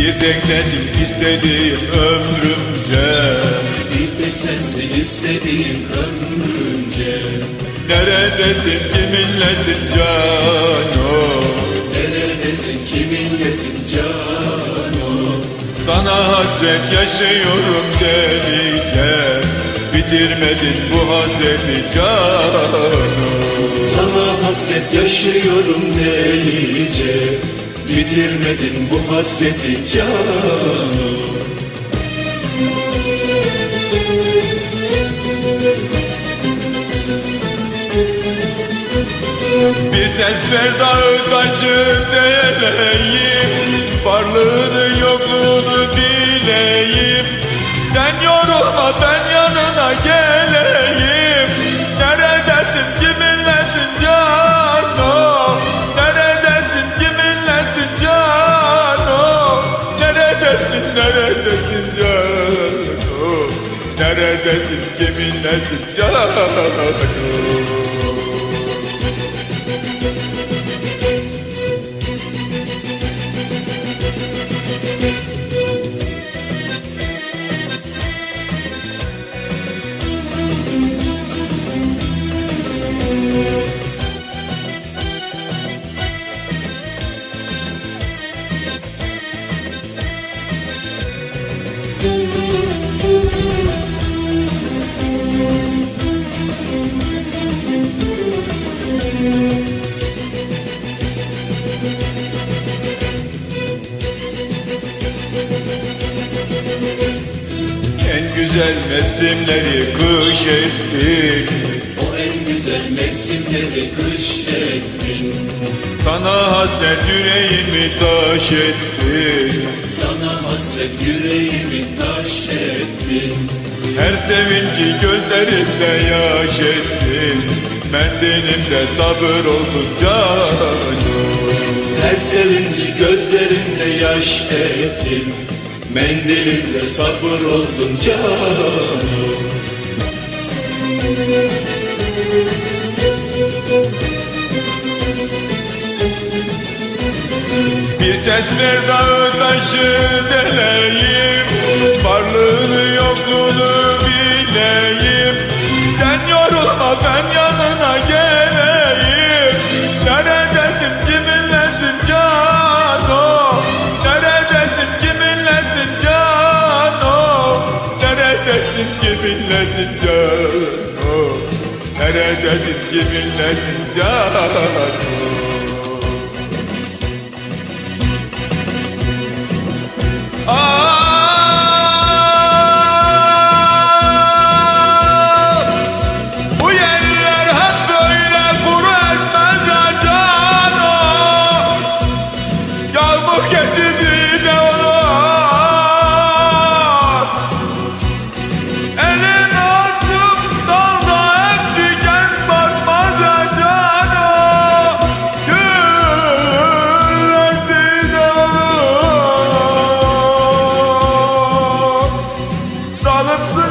Bir tek sensin istediğim ömrümce. Bir tek sensin istediğim ömrümce. Neredesin kiminlesin cano Neredesin kiminlesin cano Sana hasret yaşıyorum delice. Bitirmedin bu hasreti cano Sana hasret yaşıyorum delice Bitirmedin bu hasreti cano Bir ses ver dağı taşı deleyim Varlığını yokluğunu bileyim. Sen yorulma ben yanına geleyim Neredesin kiminlesin? Cano En güzel mevsimleri kış ettik O en güzel mevsimleri kış ettin. Sana hasret yüreğimi taş ettin. Sana hasret yüreğimi taş ettin. Her sevinci gözlerimde yaş ettin. Mendilimde sabır oldun canım Her sevinci gözlerinde yaş ettin Mendilimde sabır oldun canım Bir ses ver dağı taşı deleyim Neredesin kiminlesin cano Neredesin kiminlesin cano Ah Hallelujah.